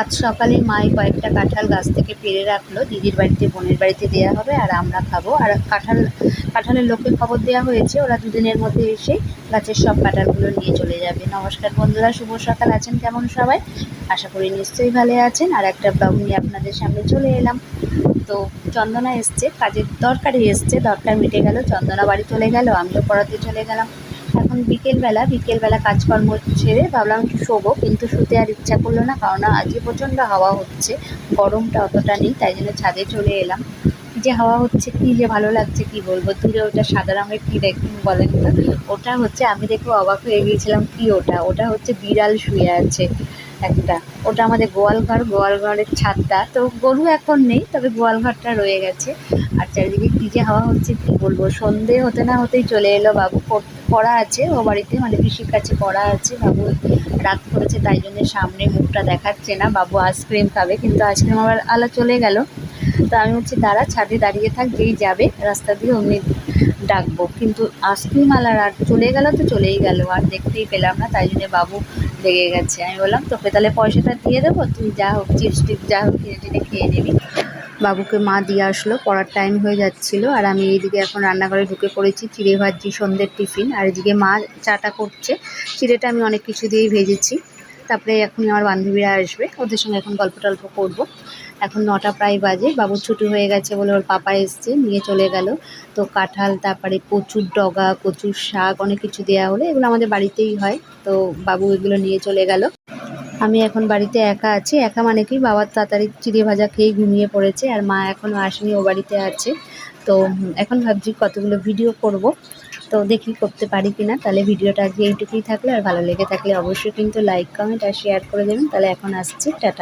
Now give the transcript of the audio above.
আজ সকালে মাই কয়েকটা কাঁঠাল গাছ থেকে পেড়ে রাখল। দিদির বাড়িতে, বোনের বাড়িতে দেওয়া হবে আর আমরা খাব। আর কাঁঠাল, কাঁঠালের লোককে খবর দেওয়া হয়েছে, ওরা দুদিনের মধ্যে এসে গাছের সব কাঁঠালগুলো নিয়ে চলে যাবে। নমস্কার বন্ধুরা, শুভ সকাল। আছেন কেমন সবাই? আশা করি নিশ্চয়ই ভালো আছেন। আর একটা ব্লগ নিয়ে আপনাদের সামনে চলে এলাম। তো চন্দনা এসছে, কাজের দরকারে এসছে। দরকার মিটে গেল, চন্দনা বাড়ি চলে গেল, আমিও পড়াতে চলে গেলাম। এখন বিকেলবেলা বিকেলবেলা কাজকর্ম ছেড়ে ভাবলাম একটু শোবো, কিন্তু শুতে আর ইচ্ছা করল না কারণ আজকে প্রচণ্ড হাওয়া হচ্ছে, গরমটা অতটা নেই, তাই জন্য ছাদে চলে এলাম। যে হাওয়া হচ্ছে, কি যে ভালো লাগছে, কি বলব? দূরে ওটা সাদা রঙের কী দেখুন বলেন তো? ওটা হচ্ছে, আমি দেখে অবাক হয়ে গিয়েছিলাম কি ওটা? ওটা হচ্ছে বিড়াল শুয়ে আছে। একটা। ওটা আমাদের গোয়াল ঘর গোয়াল ঘরের ছাদটা। তো গরু এখন নেই, তবে গোয়াল ঘরটা রয়ে গেছে। আর চারিদিকে কী যে হাওয়া হচ্ছে, কী বলব? সন্ধে হতে না হতেই চলে এলো বাবু। পড়া আছে, ও বাড়িতে মানে পিসির কাছে পড়া আছে। বাবু রাত করেছে, তাই জন্য সামনে মুখটা দেখাচ্ছে না। বাবু আইসক্রিম খাবে, কিন্তু আইসক্রিম আবার আলা চলে গেল। তো আমি হচ্ছে দাঁড়া, ছাদে দাঁড়িয়ে থাক, যেই যাবে, রাস্তা দিয়ে অমনি ডাকবো। কিন্তু আইসক্রিম মালার আর চলে গেল তো চলেই গেল, আর দেখতেই পেলাম না, তাই জন্য বাবু লেগে গেছে। আমি বললাম, তোকে তাহলে পয়সাটা দিয়ে দেবো, তুই যা হোক, চিপস টিপস যা হোক কিনে টিনে খেয়ে নিবি। বাবুকে মা দিয়ে আসলো, পড়ার টাইম হয়ে যাচ্ছিল, আর আমি এইদিকে এখন রান্নাঘরে ঢুকে পড়েছি চিড়ে ভাজি, সন্ধ্যের টিফিন, আর এদিকে মা চাটা করছে চিড়েটা আমি অনেক কিছু দিয়েই ভেজেছি। তারপরে এখনই আমার বান্ধবীরা আসবে, ওদের সঙ্গে এখন গল্প টল্প করব। এখন নটা প্রায় বাজে বাবুর ছুটি হয়ে গেছে বলে ওর পাপা এসছে, নিয়ে চলে গেল। তো কাঁঠাল, তারপরে কচুর ডগা, কচুর শাক অনেক কিছু দেওয়া হলো, এগুলো আমাদের বাড়িতেই হয়। তো বাবু এগুলো নিয়ে চলে গেল। আমি এখন বাড়িতে একা আছি, একা মানে কি বাবার তাড়াতাড়ি চিড়ে ভাজা খেয়ে ঘুমিয়ে পড়েছে, আর মা এখনও আসেনি, ও বাড়িতে আছে। তো এখন ভাবছি কতগুলো ভিডিও করব। তো দেখি করতে পারি কি না তাহলে ভিডিওটা আজকে এইটুকুই থাকলে। আর ভালো লেগে থাকলে অবশ্যই কিন্তু লাইক কমেন্ট আর শেয়ার করে দেবেন। তাহলে এখন আসছি। টাটা।